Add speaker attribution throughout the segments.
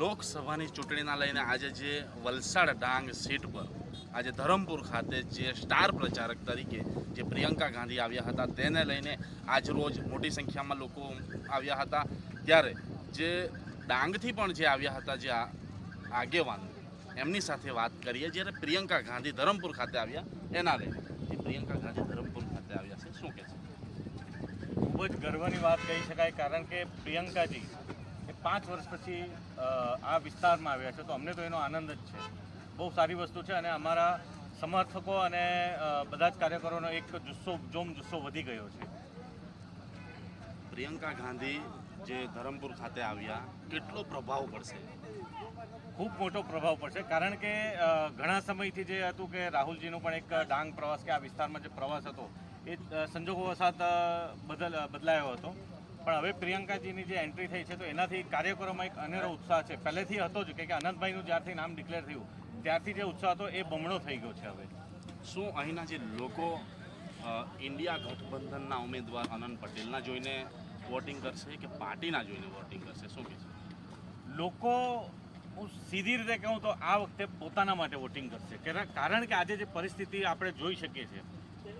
Speaker 1: લોકસભાની ચૂંટણીના લઈને આજે જે વલસાડ ડાંગ સીટ પર, આજે ધરમપુર ખાતે જે સ્ટાર પ્રચારક તરીકે જે પ્રિયંકા ગાંધી આવ્યા હતા, તેને લઈને આજરોજ મોટી સંખ્યામાં લોકો આવ્યા હતા. ત્યારે જે ડાંગથી પણ જે આવ્યા હતા, જે આગેવાન, એમની સાથે વાત કરીએ, જ્યારે પ્રિયંકા ગાંધી ધરમપુર ખાતે આવ્યા, એના લઈને. જે પ્રિયંકા ગાંધી ધરમપુર ખાતે આવ્યા છે, શું કહે છે?
Speaker 2: ખૂબ જ ગર્વની વાત કહી શકાય કારણ કે પ્રિયંકાજી એ પાંચ વર્ષ પછી આ વિસ્તારમાં આવ્યા છે તો અમને તો એનો આનંદ જ છે. બહુ સારી વસ્તુ છે અને અમારા સમર્થકો અને બધા જ કાર્યકરોનો એક જુસ્સો જોમ જુસ્સો વધી ગયો છે.
Speaker 1: પ્રિયંકા ગાંધી જે ધરમપુર ખાતે આવ્યા કેટલો પ્રભાવ પડશે?
Speaker 2: ખૂબ મોટો પ્રભાવ પડશે કારણ કે ઘણા સમયથી જે હતું કે રાહુલજીનો પણ એક ડાંગ પ્રવાસ કે આ વિસ્તારમાં જે પ્રવાસ હતો એ અ, સંજોગોવશાત અ, બદલ બદલાયો હતો. પણ હવે પ્રિયંકાજીની જે એન્ટ્રી થઈ છે તો એનાથી કાર્યકરોમાં એક અનેરો ઉત્સાહ છે. પહેલેથી હતો જ કે કે અનંતભાઈનું જ્યારથી નામ ડિક્લેર થયું ત્યારથી જે ઉત્સાહ હતો એ બમણો થઈ ગયો છે હવે.
Speaker 1: શું અહીંના જે લોકો ઇન્ડિયા ગઠબંધનના ઉમેદવાર અનંત પટેલના જોઈને વોટિંગ કરશે કે પાર્ટીના જોઈને વોટિંગ કરશે? શું કહે છે
Speaker 2: લોકો હું સીધી રીતે કહું તો આ વખતે પોતાના માટે વોટિંગ કરશે. કેરા- કારણ કે આજે જે પરિસ્થિતિ આપણે જોઈ શકીએ છીએ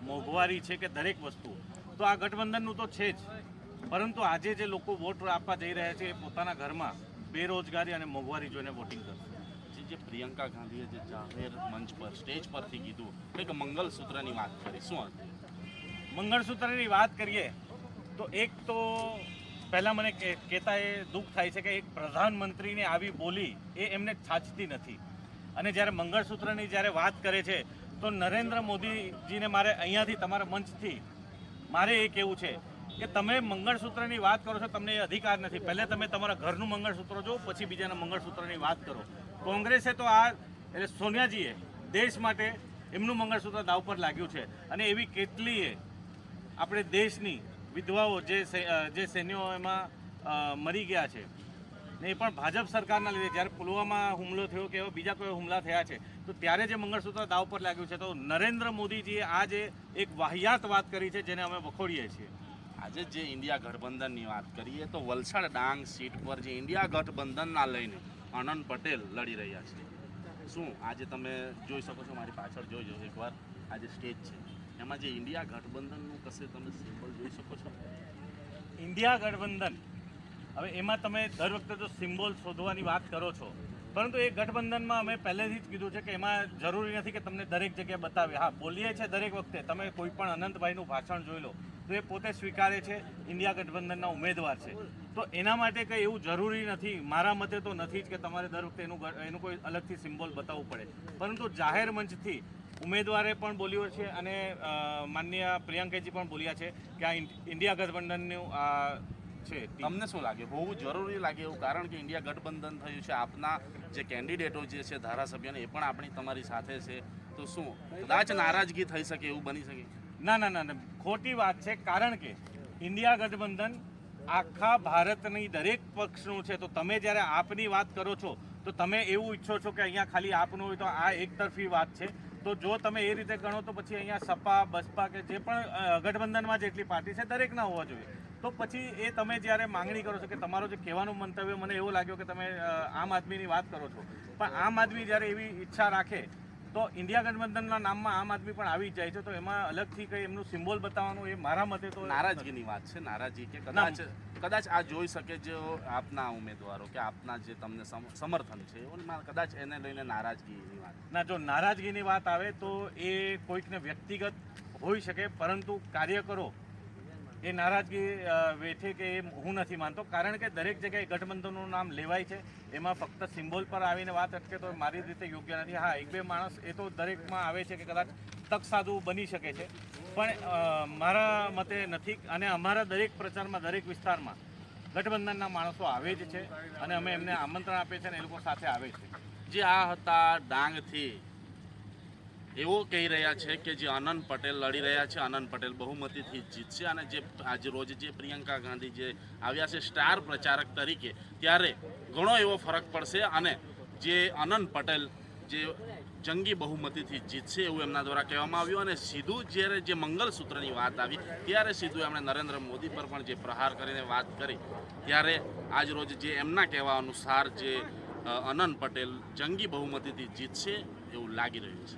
Speaker 2: મોંઘવારી છે કે દરેક વસ્તુ તો આ ગઠબંધનનું તો છે જ. પરંતુ આજે જે લોકો વોટ આપવા જઈ રહ્યા છે એ પોતાના ઘરમાં બેરોજગારી અને મોંઘવારી જોઈને વોટિંગ કરશે.
Speaker 1: જે જે પ્રિયંકા ગાંધીએ જે જાહેર મંચ પર સ્ટેજ પરથી કીધું કંઈક મંગલસૂત્રની વાત કરી. શું
Speaker 2: મંગળસૂત્રની વાત કરીએ તો એક તો પહેલાં મને કહેતા એ દુઃખ થાય છે કે એક પ્રધાનમંત્રીને આવી બોલી એ એમને છાજતી નથી. અને જ્યારે મંગળસૂત્રની જ્યારે વાત કરે છે તો નરેન્દ્ર મોદીજીને મારે અહીંયાથી તમારા મંચથી મારે એ કહેવું છે કે તમે મંગળસૂત્રની વાત કરો છો, તમને એ અધિકાર નથી. પહેલે તમે તમારા ઘરનું મંગળસૂત્ર જો પછી બીજાના મંગળસૂત્રની વાત કરો. કોંગ્રેસે તો આ, એટલે સોનિયાજીએ દેશ માટે એમનું મંગળસૂત્ર દાવ પર લાગ્યું છે. અને એવી કેટલીય આપણે દેશની વિધવાઓ જે જે સૈન્યો એમાં મરી ગયા છે ને એ પણ ભાજપ સરકારના લીધે જ્યારે પુલવામા હુમલો થયો કે એવા બીજા કોઈ હુમલા થયા છે તો ત્યારે જે મંગળસૂત્ર દાવ પર લાગ્યું છે તો નરેન્દ્ર મોદીજીએ આજે એક વાહિયાત વાત કરી છે જેને અમે વખોડીએ છીએ.
Speaker 1: આજે જે ઇન્ડિયા ગઠબંધનની વાત કરીએ તો વલસાડ ડાંગ સીટ પર જે ઇન્ડિયા ગઠબંધનના લઈને આનંદ પટેલ લડી રહ્યા છે. શું આજે તમે જોઈ શકો છો મારી પાછળ જોઈજો એકવાર આજે સ્ટેજ છે. એમાં જે ઇન્ડિયા ગઠબંધનનું કશે તમે સિમ્બલ જોઈ શકો છો?
Speaker 2: ઇન્ડિયા ગઠબંધન? હવે એમાં તમે દર વખતે તો સિમ્બોલ શોધવાની વાત કરો છો. પરંતુ એ ગઠબંધનમાં અમે પહેલેથી જ કીધું છે કે એમાં જરૂરી નથી કે તમને દરેક જગ્યાએ બતાવે. હા, બોલીએ છીએ દરેક વખતે. તમે કોઈ પણ અનંતભાઈનું ભાષણ જોઈ લો, તો એ પોતે સ્વીકારે છે, ઇન્ડિયા ગઠબંધનના ઉમેદવાર છે. તો એના માટે કંઈ એવું જરૂરી નથી. મારા મતે તો નથી જ કે તમારે દર વખતે એનું એનું કોઈ અલગથી સિમ્બોલ બતાવવું પડે. પરંતુ જાહેર મંચથી ઉમેદવારે પણ બોલ્યો છે અને માનનીય પ્રિયંકાજી પણ બોલ્યા છે કે આ ઇન્ડ- ઇન્ડિયા ગઠબંધનનું આ છે.
Speaker 1: તમને શું લાગે? હોવું જરૂરી લાગે એવું? કારણ કે ઇન્ડિયા ગઠબંધન થયું છે આપના જે કેન્ડિડેટો જે છે ધારાસભ્યને એ પણ આપણી તમારી સાથે છે. તો શું? કદાચ નારાજગી થઈ શકે એવું બની શકે?
Speaker 2: ના ના ના ખોટી વાત છે. કારણ કે ઇન્ડિયા ગઠબંધન આખા ભારતની દરેક પક્ષનું છે. તો તમે જ્યારે આપની વાત કરો છો તો તમે એવું ઈચ્છો છો કે અહીંયા ખાલી આપનું હોય તો આ એકતરફી વાત છે. તો જો તમે એ રીતે ગણો તો પછી અહીંયા સપા બસપા કે જે પણ ગઠબંધનમાં જેટલી પાર્ટી છે દરેકના હોવા જોઈએ. તો પછી એ તમે જ્યારે માંગણી કરો છો કે તમારો જે કહેવાનું મંતવ્ય મને એવો લાગ્યો કે તમે આમ આદમીની વાત કરો છો. પણ આમ આદમી જ્યારે એવી ઈચ્છા રાખે તો ઇન્ડિયા ગઠબંધનના નામમાં આમ આદમી પણ આવી જાય છે. તો એમાં અલગથી કંઈ એમનું સિમ્બોલ બતાવવાનું એ મારા મતે તો
Speaker 1: નારાજગીની વાત છે નારાજગી કે કદાચ કદાચ આ જોઈ શકે જો આપના ઉમેદવારો કે આપના જે તમને સમ- સમર્થન છે કદાચ એને લઈને નારાજગીની વાત.
Speaker 2: ના જો નારાજગીની વાત આવે તો એ કોઈકને વ્યક્તિગત હોઈ શકે પરંતુ કાર્યકરો એ નારાજગી વેઠે કે એ હું નથી માનતો. કારણ કે દરેક જગ્યાએ ગઠબંધનનું નામ લેવાય છે. એમાં ફક્ત સિમ્બોલ પર આવીને વાત અટકે તો મારી રીતે યોગ્ય નથી. હા, એક બે માણસ એ તો દરેકમાં આવે છે કે કદાચ તક સાધુ બની શકે છે. પણ મારા મતે નથી અને અમારા દરેક પ્રચારમાં, દરેક વિસ્તારમાં ગઠબંધનના માણસો આવે જ છે અને અમે એમને આમંત્રણ આપીએ છીએ અને એ લોકો સાથે આવે છે.
Speaker 1: જે આ હતા ડાંગથી એવો કહી રહ્યા છે કે જે આનંદ પટેલ લડી રહ્યા છે. આનંદ પટેલ બહુમતીથી જીતશે અને જે આજ રોજ જે પ્રિયંકા ગાંધી જે આવ્યા છે સ્ટાર પ્રચારક તરીકે, ત્યારે ઘણો એવો ફરક પડશે અને જે આનંદ પટેલ જે જંગી બહુમતીથી જીતશે એવું એમના દ્વારા કહેવામાં આવ્યું અને સીધું જ્યારે જે મંગલસૂત્રની વાત આવી, ત્યારે સીધું એમણે નરેન્દ્ર મોદી પર પણ જે પ્રહાર કરીને વાત કરી, ત્યારે આજ રોજ જે એમના કહેવા અનુસાર જે અનંત પટેલ જંગી બહુમતીથી જીતશે એવું લાગી રહ્યું છે.